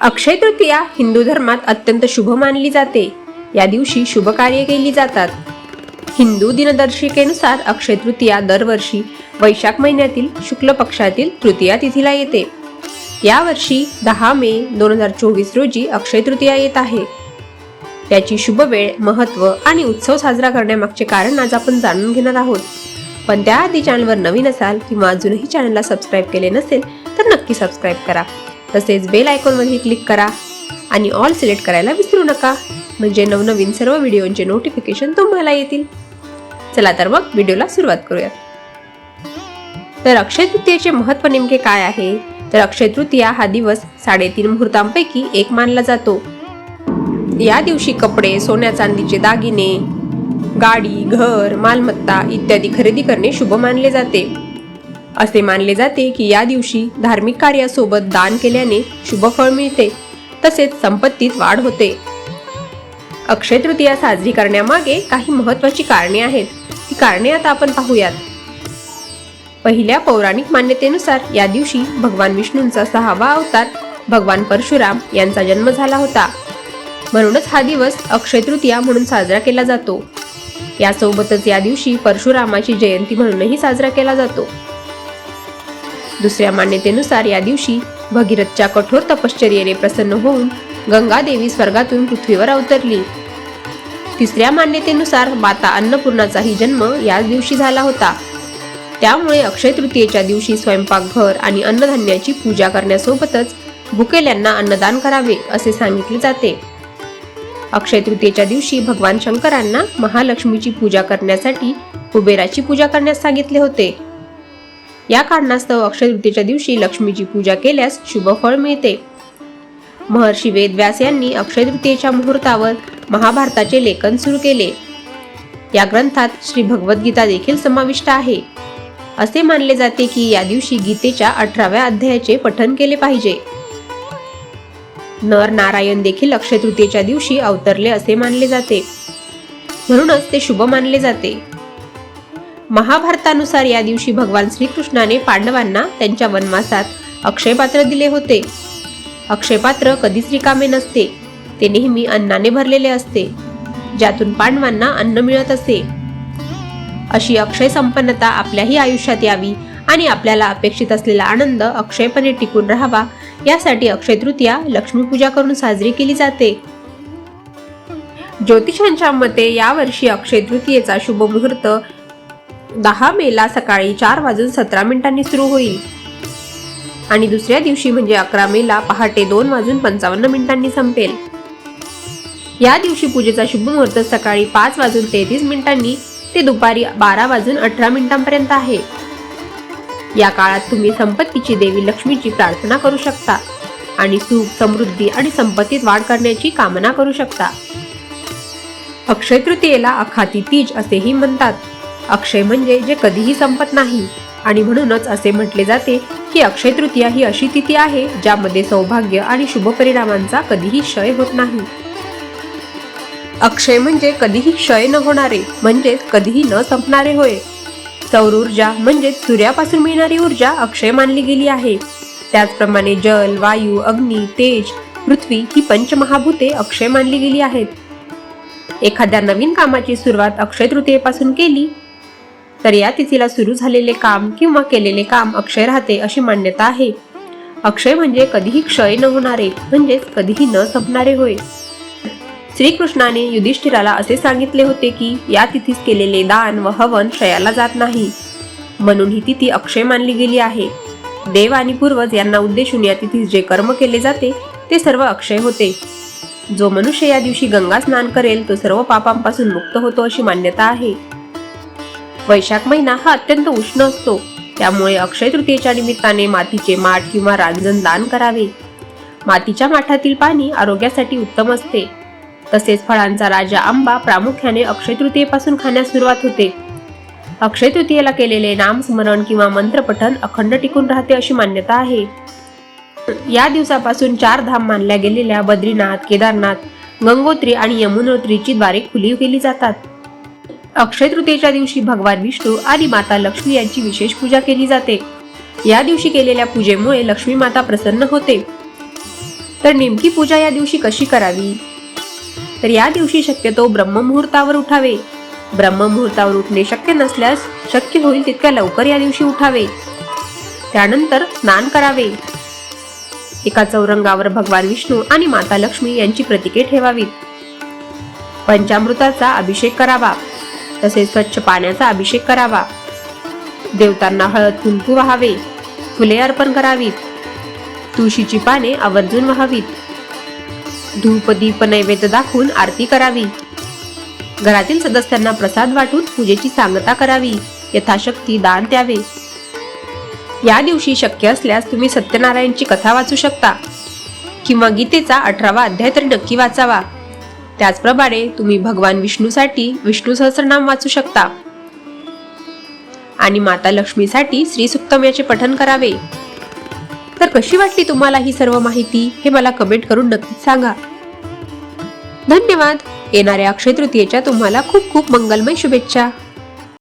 अक्षय तृतीया हिंदू धर्मात अत्यंत शुभ मानली जाते. या दिवशी शुभ कार्य केली जातात. हिंदू दिनदर्शिकेनुसार अक्षय तृतीया दरवर्षी वैशाख महिन्यातील शुक्ल पक्षातील तृतीया तिथीला येते. यावर्षी दहा मे दोन हजार चोवीस रोजी अक्षय तृतीया येत आहे. त्याची शुभ वेळ महत्त्व आणि उत्सव साजरा करण्यामागचे कारण आज आपण जाणून घेणार आहोत. पण त्याआधी चॅनलवर नवीन असाल किंवा अजूनही चॅनलला सबस्क्राईब केले नसेल तर नक्की सबस्क्राईब करा. तसेच बेल आयकॉनमध्ये क्लिक करा आणि ऑल सिलेक्ट करायला विसरू नका. म्हणजे नवनवीन सर्व व्हिडिओंचे नोटिफिकेशन तुम्हाला येतील. चला तर मग व्हिडिओला सुरुवात करूया. तर अक्षय तृतीयेचे महत्त्व नेमके काय आहे? तर अक्षय तृतीया हा दिवस साडेतीन मुहूर्तांपैकी एक मानला जातो. या दिवशी कपडे सोन्या चांदीचे दागिने गाडी घर मालमत्ता इत्यादी खरेदी करणे शुभ मानले जाते. असे मानले जाते की या दिवशी धार्मिक कार्यासोबत दान केल्याने शुभ फळ मिळते. तसेच संपत्तीत वाढ होते. अक्षय तृतीया साजरी करण्यामागे काही महत्वाची कारणे आहेत. ती कारणे आता आपण पाहूयात. पहिल्या पौराणिक मान्यतेनुसार या दिवशी भगवान विष्णूंचा सहावा अवतार भगवान परशुराम यांचा जन्म झाला होता. म्हणूनच हा दिवस अक्षय तृतीया म्हणून साजरा केला जातो. यासोबतच या दिवशी परशुरामाची जयंती म्हणूनही साजरा केला जातो. दुसऱ्या मान्यतेनुसार या दिवशी भगीरथच्या कठोर तपश्चर्येने प्रसन्न होऊन गंगा देवी स्वर्गातून पृथ्वीवर अवतरली. तिसऱ्या मान्यतेनुसार माता अन्नपूर्णाचाही जन्म याच दिवशी झाला होता. त्यामुळे अक्षय तृतीयेच्या दिवशी स्वयंपाकघर आणि अन्नधान्याची पूजा करण्यासोबतच भुकेल्यांना अन्नदान करावे असे सांगितले जाते. अक्षय तृतीयेच्या दिवशी भगवान शंकरांना महालक्ष्मीची पूजा करण्यासाठी कुबेराची पूजा करण्यास सांगितले होते. या कारणास्तव अक्षय दिवशी लक्ष्मीची पूजा केल्यास शुभ फळ मिळते. महर्षी वेदव्यास यांनी अक्षय तृतीयेच्या मुहूर्तावर महाभारताचे लेखन सुरू केले. या ग्रंथात श्री भगवद्गीता देखील समाविष्ट आहे. असे मानले जाते की या दिवशी गीतेच्या अठराव्या अध्यायाचे पठन केले पाहिजे. नर नारायण देखील अक्षय तृतीयेच्या दिवशी अवतरले असे मानले जाते. म्हणूनच ते शुभ मानले जाते. महाभारतानुसार या दिवशी भगवान श्रीकृष्णाने पांडवांना त्यांच्या वनवासात अक्षयपात्र दिले होते. अक्षयपात्र कधीच रिकामे नसते ते नेहमी अन्नाने भरलेले असते ज्यातून पांडवांना अन्न मिळत असे. अशी अक्षय संपन्नता आपल्याही आयुष्यात यावी आणि आपल्याला अपेक्षित असलेला आनंद अक्षयपणे टिकून राहावा यासाठी अक्षय तृतीया लक्ष्मीपूजा करून साजरी केली जाते. ज्योतिषांच्या मते यावर्षी अक्षय तृतीयेचा शुभ मुहूर्त दहा मेला सकाळी चार वाजून सतरा मिनिटांनी सुरू होईल. आणि दुसऱ्या दिवशी म्हणजे अकरा मेला पहाटे दोन वाजून पंचावन्न मिनिटांनी संपेल. या दिवशी पूजेचा शुभ मुहूर्त सकाळी पाच वाजून तेहतीस मिनिटांनी ते दुपारी बारा वाजून अठरा मिनिटांपर्यंत आहे. या काळात तुम्ही संपत्तीची देवी लक्ष्मीची प्रार्थना करू शकता आणि सुख समृद्धी आणि संपत्तीत वाढ करण्याची कामना करू शकता. अक्षय तृतीयेला अखाती तीज असेही म्हणतात. अक्षय म्हणजे जे कधीही संपत नाही. आणि म्हणूनच असे म्हटले जाते की अक्षय तृतीया ही अशी तिथी आहे ज्यामध्ये सौभाग्य आणि शुभ परिणामांचा कधीही क्षय होत नाही. अक्षय म्हणजे कधीही क्षय न होणारे म्हणजेच कधीही न संपणारे होय. सौर ऊर्जा म्हणजेच सूर्यापासून मिळणारी ऊर्जा अक्षय मानली गेली आहे. त्याचप्रमाणे जल वायू अग्नी तेज पृथ्वी ही पंचमहाभूते अक्षय मानली गेली आहेत. एखाद्या नवीन कामाची सुरुवात अक्षय तृतीयेपासून केली तर या तिथीला सुरू झालेले काम किंवा केलेले काम अक्षय राहते अशी मान्यता आहे. अक्षय म्हणजे कधीही क्षय न होणारे म्हणजेच कधीही न संपणारे होय. श्रीकृष्णाने युधिष्ठिराला असे सांगितले होते की या तिथीस केलेले दान व हवन क्षयाला जात नाही. म्हणून ही तिथी अक्षय मानली गेली आहे. देव आणि पूर्वज यांना उद्देशून या तिथीस जे कर्म केले जाते ते सर्व अक्षय होते. जो मनुष्य या दिवशी गंगा स्नान करेल तो सर्व पापांपासून मुक्त होतो अशी मान्यता आहे. वैशाख महिना हा अत्यंत उष्ण असतो. त्यामुळे अक्षय तृतीयेच्या निमित्ताने मातीचे माठ किंवा रांजण दान करावे. मातीच्या माठातील पाणी आरोग्यासाठी उत्तम असते. तसेच फळांचा राजा आंबा प्रामुख्याने अक्षय तृतीयेपासून खाण्यास सुरुवात होते. अक्षय तृतीयेला केलेले नामस्मरण किंवा मंत्रपठन अखंड टिकून राहते अशी मान्यता आहे. या दिवसापासून चार धाम मानल्या गेलेल्या बद्रीनाथ केदारनाथ गंगोत्री आणि यमुनोत्रीची द्वारे खुली केली जातात. अक्षय तृतीयेच्या दिवशी भगवान विष्णू आणि माता लक्ष्मी यांची विशेष पूजा केली जाते. या दिवशी केलेल्या पूजेमुळे लक्ष्मी माता प्रसन्न होते. तर नेमकी पूजा या दिवशी कशी करावी? तर या दिवशी शक्यतो ब्रह्ममुहूर्तावर उठावे. ब्रह्ममुहूर्तावर उठणे शक्य नसल्यास शक्य होईल तितक्या लवकर या दिवशी उठावे. त्यानंतर स्नान करावे. एका चौरंगावर भगवान विष्णू आणि माता लक्ष्मी यांची प्रतीके ठेवावीत. पंचामृताचा अभिषेक करावा. तसेच स्वच्छ पाण्याचा अभिषेक करावा. देवतांना हळद कुंकू व्हावे. फुले अर्पण करावीत. तुळशीची पाने आवर्जून व्हावीत. धूप दीप नैवेद्य दाखवून आरती करावी. घरातील सदस्यांना प्रसाद वाटून पूजेची सांगता करावी. यथाशक्ती दान द्यावे. या दिवशी शक्य असल्यास तुम्ही सत्यनारायणची कथा वाचू शकता. किंवा गीतेचा अठरावा अध्याय तरी नक्की वाचावा. त्याचप्रमाणे तुम्ही भगवान विष्णूसाठी विष्णू सहस्रनाम वाचू शकता. आणि माता लक्ष्मीसाठी श्री सुक्तम याचे पठन करावे. तर कशी वाटली तुम्हाला ही सर्व माहिती? हे मला कमेंट करून नक्कीच सांगा. धन्यवाद. येणाऱ्या अक्षय तृतीयेच्या तुम्हाला खूप खूप मंगलमय शुभेच्छा.